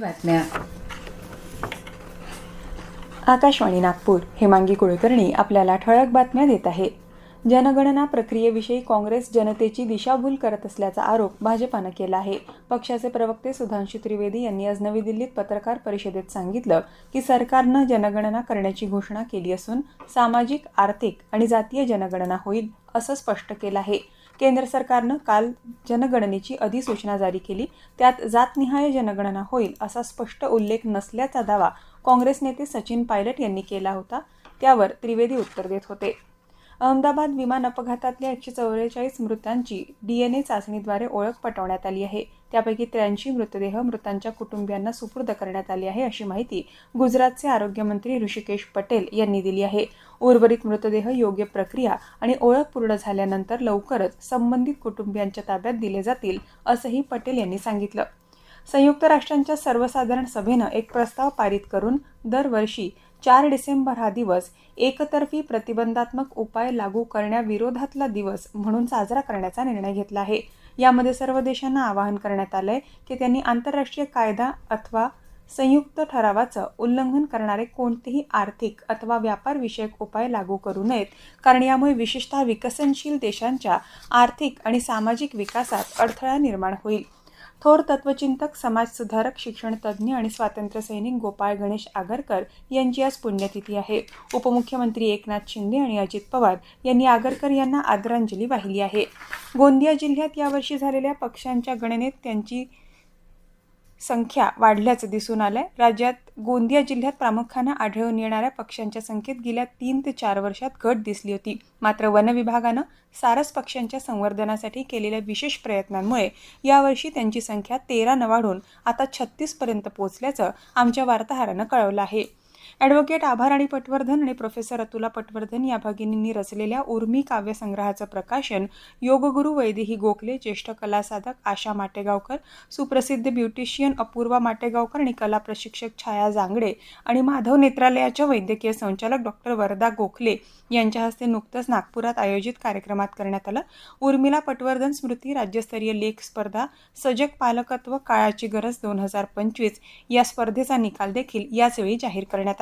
बातम्या. आकाशवाणी नागपूर हेमांगी कुळकर्णी आपल्याला ठळक बातम्या देत आहे. जनगणना प्रक्रियेविषयी काँग्रेस जनतेची दिशाभूल करत असल्याचा आरोप भाजपानं केला आहे. पक्षाचे प्रवक्ते सुधांशू त्रिवेदी यांनी आज नवी दिल्लीत पत्रकार परिषदेत सांगितलं की सरकारनं जनगणना करण्याची घोषणा केली असून सामाजिक आर्थिक आणि जातीय जनगणना होईल असं स्पष्ट केलं आहे. केंद्र सरकारनं काल जनगणनेची अधिसूचना जारी केली. त्यात जातनिहाय जनगणना होईल असा स्पष्ट उल्लेख नसल्याचा दावा काँग्रेस नेते सचिन पायलट यांनी केला होता. त्यावर त्रिवेदी उत्तर देत होते. अहमदाबाद विमान अपघातातल्या एकशे चौवेचाळीस मृतांची डीएनए चाचणीद्वारे ओळख पटवण्यात आली आहे. त्यापैकी त्र्याऐंशी मृतदेह मृतांच्या कुटुंबियांना सुपूर्द करण्यात आली आहे अशी माहिती गुजरातचे आरोग्यमंत्री ऋषिकेश पटेल यांनी दिली आहे. उर्वरित मृतदेह योग्य प्रक्रिया आणि ओळख पूर्ण झाल्यानंतर लवकरच संबंधित कुटुंबियांच्या ताब्यात दिले जातील असंही पटेल यांनी सांगितलं. संयुक्त राष्ट्रांच्या सर्वसाधारण सभेनं एक प्रस्ताव पारित करून दरवर्षी चार डिसेंबर हा दिवस एकतर्फी प्रतिबंधात्मक उपाय लागू करण्याविरोधातला दिवस म्हणून साजरा करण्याचा निर्णय घेतला आहे. यामध्ये सर्व देशांना आवाहन करण्यात आलंय की त्यांनी आंतरराष्ट्रीय कायदा अथवा संयुक्त ठरावाचं उल्लंघन करणारे कोणतेही आर्थिक अथवा व्यापारविषयक उपाय लागू करू नयेत कारण यामुळे विशेषतः विकसनशील देशांच्या आर्थिक आणि सामाजिक विकासात अडथळा निर्माण होईल. थोर तत्वचिंतक समाजसुधारक शिक्षणतज्ज्ञ आणि स्वातंत्र्यसैनिक गोपाळ गणेश आगरकर यांची आज पुण्यतिथी आहे. उपमुख्यमंत्री एकनाथ शिंदे आणि अजित पवार यांनी आगरकर यांना आदरांजली वाहिली आहे. गोंदिया जिल्ह्यात यावर्षी झालेल्या पक्षांच्या गणनेत त्यांची संख्या वाढल्याचं दिसून आलं आहे राज्यात गोंदिया जिल्ह्यात प्रामुख्यानं आढळून येणाऱ्या पक्ष्यांच्या संख्येत गेल्या तीन ते चार वर्षात घट दिसली होती. मात्र वनविभागानं सारस पक्ष्यांच्या संवर्धनासाठी केलेल्या विशेष प्रयत्नांमुळे यावर्षी त्यांची संख्या तेरानं वाढून आता छत्तीसपर्यंत पोहोचल्याचं आमच्या वार्ताहरानं कळवलं आहे. ॲडव्होकेट आभार आणि पटवर्धन आणि प्रोफेसर अतुला पटवर्धन या भगिनींनी रचलेल्या उर्मी काव्यसंग्रहाचं प्रकाशन योगगुरू वैदेही गोखले ज्येष्ठ कलासाधक आशा माटेगावकर सुप्रसिद्ध ब्युटिशियन अपूर्वा माटेगावकर आणि कला प्रशिक्षक छाया जांगडे आणि माधव नेत्रालयाच्या वैद्यकीय संचालक डॉक्टर वरदा गोखले यांच्या हस्ते नुकतंच नागपुरात आयोजित कार्यक्रमात करण्यात आलं. उर्मिला पटवर्धन स्मृती राज्यस्तरीय लेख स्पर्धा सजग पालकत्व काळाची गरज दोन हजार पंचवीस या स्पर्धेचा निकाल देखील याचवेळी जाहीर करण्यात